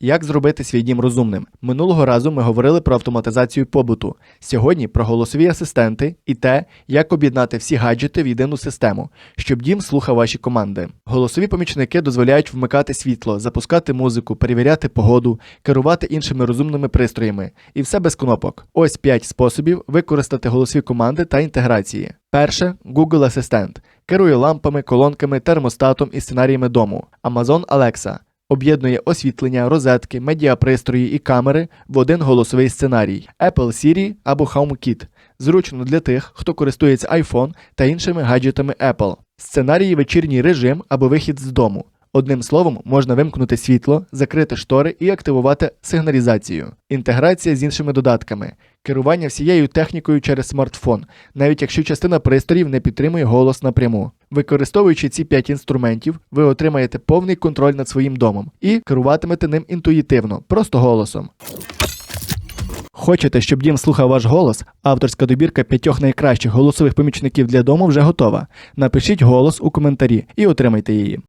Як зробити свій дім розумним? Минулого разу ми говорили про автоматизацію побуту. Сьогодні про голосові асистенти і те, як об'єднати всі гаджети в єдину систему, щоб дім слухав ваші команди. Голосові помічники дозволяють вмикати світло, запускати музику, перевіряти погоду, керувати іншими розумними пристроями. І все без кнопок. Ось 5 способів використати голосові команди та інтеграції. Перше Google Асистент. Керує лампами, колонками, термостатом і сценаріями дому. Amazon Alexa об'єднує освітлення, розетки, медіапристрої і камери в один голосовий сценарій. Apple Siri або HomeKit зручно для тих, хто користується iPhone та іншими гаджетами Apple. Сценарії вечірній режим або вихід з дому. Одним словом, можна вимкнути світло, закрити штори і активувати сигналізацію. Інтеграція з іншими додатками, керування всією технікою через смартфон, навіть якщо частина пристроїв не підтримує голос напряму. Використовуючи ці 5 інструментів, ви отримаєте повний контроль над своїм домом і керуватимете ним інтуїтивно, просто голосом. Хочете, щоб дім слухав ваш голос? Авторська добірка п'ятьох найкращих голосових помічників для дому вже готова. Напишіть голос у коментарі і отримайте її.